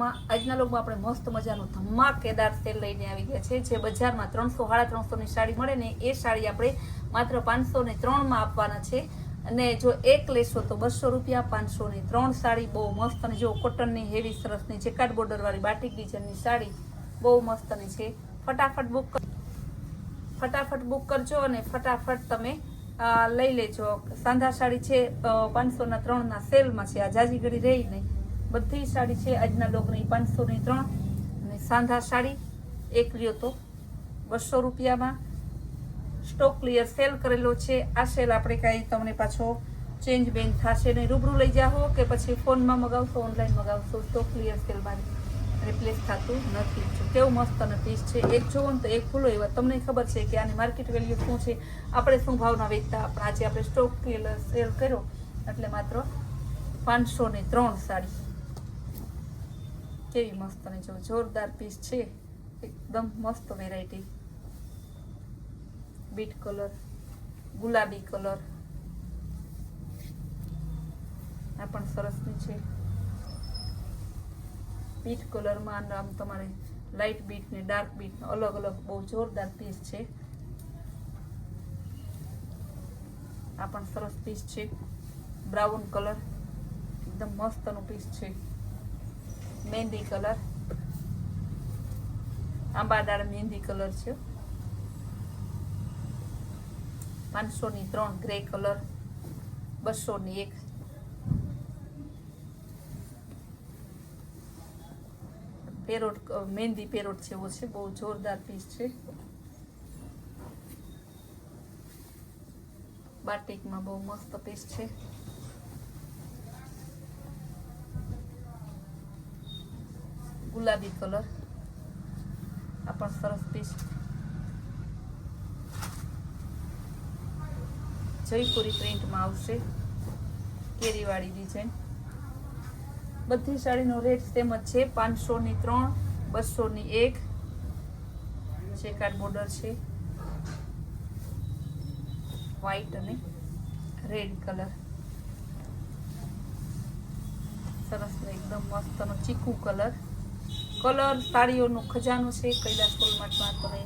આજના લોકમાં આપણે મસ્ત મજાનું ધમાકેદાર સેલ લઈને આવી ગયા છે. જે બજારમાં ત્રણસો, સાડા ત્રણસો ની સાડી મળે ને એ સાડી આપણે માત્ર પાંચસો ને ત્રણમાં આપવાના છે. અને જો એક લેશો તો બસો રૂપિયા, પાંચસો ને ત્રણ સાડી, બહુ મસ્ત. અને જો કોટનની હેવી સરસની ચેકાટ બોર્ડર વાળી બાટિક ડિઝાઇનની સાડી, બહુ મસ્તની છે. ફટાફટ બુક ફટાફટ બુક કરજો અને ફટાફટ તમે લઈ લેજો. સાંધા સાડી છે પાંચસો ના ત્રણ ના સેલમાં છે. આ જાજી ઘડી રહી નહીં. બધી સાડી છે. આજના લોકની પાંચસો ની ત્રણ અને સાંધા સાડી એક લ્યો તો. બસો રૂપિયામાં સ્ટોક ક્લિયર સેલ કરેલો છે. આ સેલ આપણે કાંઈ તમને પાછો ચેન્જ બેન્જ થશે નહીં. રૂબરૂ લઈ જાઓ કે પછી ફોનમાં મગાવશો ઓનલાઈન મગાવશો. સ્ટોક ક્લિયર સેલમાં રિપ્લેસ થતું નથી. કેવું મસ્ત અને પીસ છે. એક જોવો ને તો એક ખુલ્લો. એવા તમને ખબર છે કે આની માર્કેટ વેલ્યુ શું છે. આપણે શું ભાવના વેચતા? પણ આજે આપણે સ્ટોક ક્લિયર સેલ કર્યો. એટલે માત્ર પાંચસો ને ત્રણ સાડી. કેવી મસ્ત અને જો જોરદાર પીસ છે. એકદમ મસ્ત વેરાયટી બીટ કલર ગુલાબી કલર આ પણ સરસની છે. બીટ કલરમાં આમ તમારે લાઇટ બીટ ને ડાર્ક બીટ અલગ અલગ બહુ જોરદાર પીસ છે. આ પણ સરસ પીસ છે. બ્રાઉન કલર એકદમ મસ્તનું પીસ છે. મહેંદી કલર. આંબાદાળ મહેંદી કલર છે. પાંચસો ની ત્રણ ગ્રે કલર બસો ની એક. પેરોટ મહેંદી પેરોટ જેવો છે, બહુ જોરદાર પીસ છે. બાટિકમાં બહુ મસ્ત પીસ છે. ગુલાબી કલર. આ પણ સરસ પીસ જયપુરી પ્રિન્ટમાં આવશે. કેરીવાળી ડિઝાઇન બધી સાડીનો રેટ સેમ જ છે પાંચસો ની ત્રણ, બસો ની એક. ચેકાર્ડ બોર્ડર છે. વ્હાઈટ અને રેડ કલર સરસ એકદમ મસ્તનો ચીકુ કલર કલર સાડીઓનું ખજાનો છે, કૈલાસ કોલમાટમાં તમે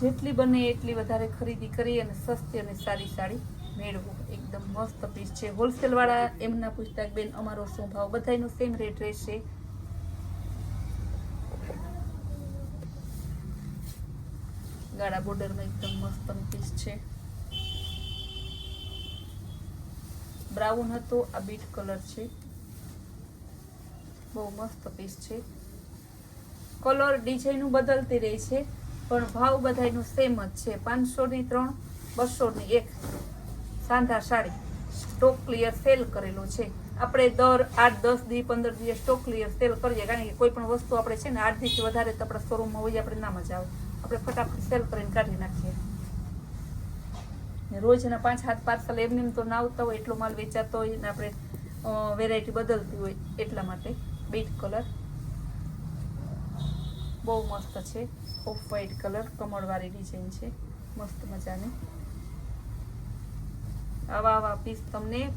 જેટલી બને એટલી વધારે ખરીદી કરી અને સસ્તી અને સારી સાડી મેળવો. એકદમ મસ્ત પીસ છે. હોલસેલવાળા એમના પૂછતા બેન, અમારો શું ભાવ? બધાયનો સેમ રેટ રહેશે. ગાળા બોર્ડરમાં એકદમ મસ્ત પીસ છે. બ્રાઉન હતો, આ બીટ કલર છે. બહુ મસ્ત પીસ છે. કલર ડિઝાઇનું બદલતી રહી છે, પણ ભાવ બધાનું સેમ જ છે. પાંચસો ની ત્રણ બસો ની એક. સાંધા સાડી. સ્ટોક ક્લિયર સેલ કરેલો છે. આપણે દર આઠ, દસ, દી, પંદર દિવસ સ્ટોક ક્લિયર સેલ કરીએ, કારણ કે કોઈ પણ વસ્તુ આપણે છે ને આઠ દિવસથી વધારે તો આપણા શોરૂમમાં હોય આપણે ના મજા આવે. આપણે ફટાફટ સેલ કરીને કાઢી નાખીએ. રોજના પાંચ હાથ પાર્સલ એમને એમ તો ના આવતા હોય, એટલો માલ વેચાતો હોય ને આપણે વેરાયટી બદલતી હોય એટલા માટે. બીટ કલર બહુ મસ્ત છે. ઓફ વ્હાઈટ કલર કમળવાળી ડિઝાઇન છે. મસ્ત મજાની. આવા આવા પીસ તમને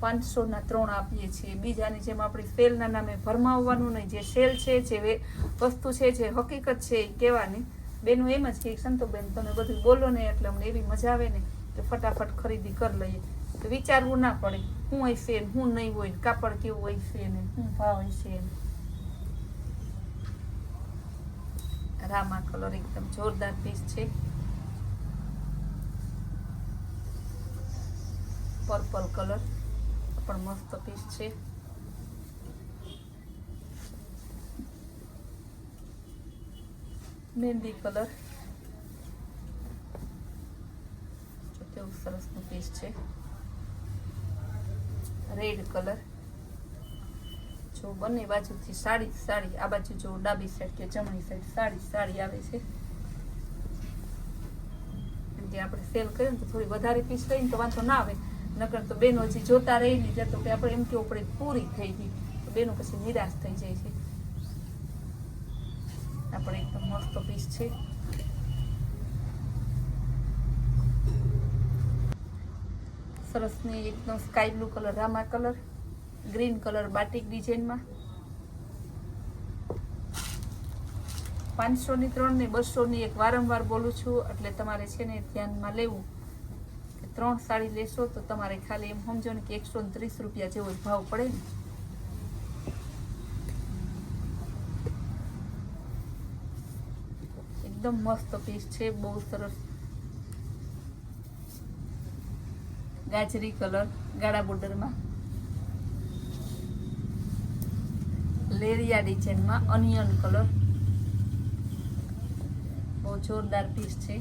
પાંચસોના ત્રણ આપીએ છીએ. બીજાની જેમ આપણી સેલના નામે ભરમાવવાનું નહીં. જે સેલ છે, જે વસ્તુ છે, જે હકીકત છે એ કહેવાની. બેનું એમ જ કે સંતોબેન, તમે બધું બોલો ને એટલે અમને એવી મજા આવે ને કે ફટાફટ ખરીદી કરી લઈએ. વિચારવું ના પડે. હું હોય છે ને, હું નહીં હોય ને, કાપડ કેવું હોય છે ને શું ભાવ હોય છે રામા કલર એકદમ જોરદાર પીસ છે. પર્પલ કલર પણ મસ્ત પીસ છે. મહેંદી કલર કેવું સરસનું પીસ છે. રેડ કલર જો બંને બાજુથી સાડી સાડી આ બાજુ જો ડાબી સાઈડ કે જમણી સાઈડ સાડી સાડી આવે છે. જે આપણે સેલ કરીએ ને તો થોડી વધારે પીસ લઈને તો વાંધો ના આવે. નકર તો બેનો હજી જોતા રહી ને ત્યાં તો કે આપણે એમ કેવું પડે પૂરી થઈ ગઈ. તો બેનો પછી નિરાશ થઈ જાય છે. આપણે એકદમ મસ્ત પીસ છે. સરસની એકદમ સ્કાય બ્લુ કલર રામા કલર ગ્રીન કલર બાટિક ડિઝાઇનમાં પાંચસોની ત્રણ ને બસોની એક વારંવાર બોલું છું, એટલે તમારે છે ને ધ્યાનમાં લેવું કે ત્રણ સાડી લેશો તો તમારે ખાલી એમ સમજો ને કે એકસો ત્રીસ રૂપિયા જેવો ભાવ પડે ને. એકદમ મસ્ત પીસ છે, બહુ સરસ. ગાજરી કલર ગાળા બોર્ડરમાં લેરિયા ડિઝાઇનમાં અનિયન કલર બહુ જોરદાર પીસ છે.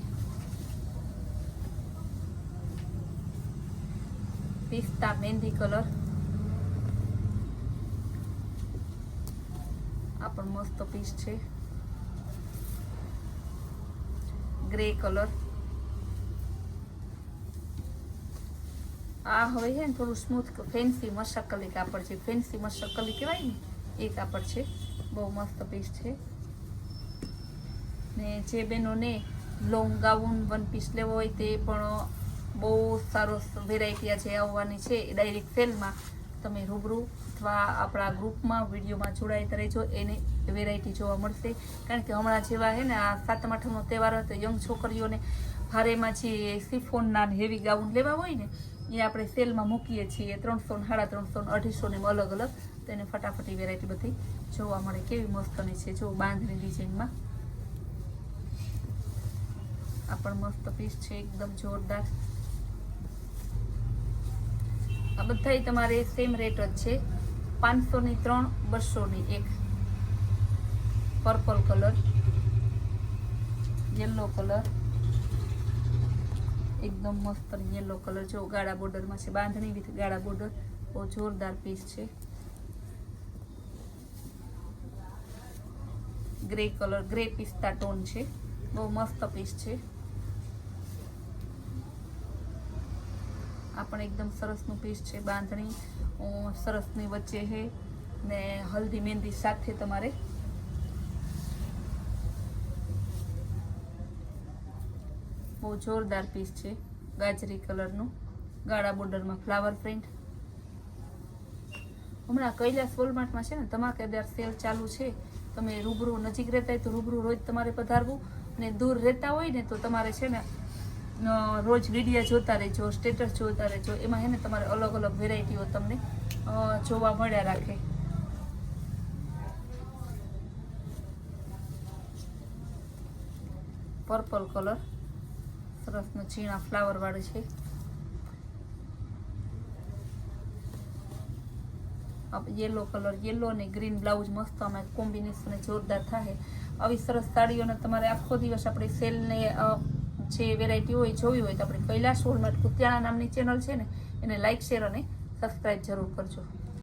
પિસ્તા મહેંદી કલર આ પણ મસ્ત પીસ છે. ગ્રે કલર આ હવે છે ને થોડું સ્મૂથ ફેન્સી મશકલી કાપડ છે. ફેન્સી મશકલી કહેવાય ને, એ કાપડ છે. બહુ મસ્ત પીસ છે. ને જે બહેનોને લોંગ ગાઉન વન પીસ લેવો હોય તે પણ બહુ સારો વેરાયટી આજે આવવાની છે ડાયરેક્ટ સેલમાં તમે રૂબરૂ અથવા આપણા ગ્રુપમાં વિડીયોમાં જોડાઈ રહેજો. એને વેરાયટી જોવા મળશે. કારણ કે હમણાં જેવા છે ને, આ સાતમ, આઠમનો તહેવાર હોય તો યંગ છોકરીઓને ભારેમાં જે સિફોનના હેવી ગાઉન લેવા હોય ને એ આપણે સેલમાં મૂકીએ છીએ ત્રણસો ને સાડા ત્રણસો ને અઢીસો ને અલગ અલગ. તો એને ફટાફટી વેરાયટી બધી જોવા મળે કેવી મસ્તની છે. જો બાંધણી ડિઝાઇનમાં આ પણ મસ્ત પીસ છે, એકદમ જોરદાર. આ બધાય તમારે સેમ રેટ જ છે. પાંચસો ની ત્રણ, બસો ની એક. પર્પલ કલર યલો કલર એકદમ મસ્ત યલો કલર જો ગાળા બોર્ડરમાં છે. બાંધણી વિથ ગાળા બોર્ડર બહુ જોરદાર પીસ છે. ગ્રે કલર ગ્રે પિસ્તા ટોન છે. બહુ મસ્ત પીસ છે. આ પણ એકદમ સરસનું પીસ છે. બાંધણી સરસની વચ્ચે છે ને હલ્દી મહેંદી સાથે તમારે બહુ જોરદાર પીસ છે, ગાજરી કલરનું ગાળા બોર્ડરમાં ફ્લાવર પ્રિન્ટ હમણાં કૈલાસ વોલમાર્ટમાં છે ને, ધમાકેદાર સેલ ચાલુ છે. તમે રૂબરૂ નજીક રહેતા હોય તો રૂબરૂ રોજ તમારે પધારવું. અને દૂર રહેતા હોય ને તો તમારે છે ને રોજ વિડીયા જોતા રહેજો સ્ટેટસ જોતા રહેજો. એમાં છે ને તમારે અલગ અલગ વેરાયટીઓ તમને જોવા મળ્યા રાખે. પર્પલ કલર સરસનું ઝીણા ફ્લાવર વાળું છે. યેલો કલર યેલો અને ગ્રીન બ્લાઉઝ મસ્ત અમે કોમ્બિનેશન જોરદાર થાય આવી સરસ સાડીઓને તમારે આખો દિવસ આપણે સેલને જે વેરાયટી હોય, જોવી હોય તો આપણે કૈલાસ હોલમાર્ટ કુતિયાણા નામની ચેનલ છે ને, એને લાઇક શેર અને સબસ્ક્રાઈબ જરૂર કરજો.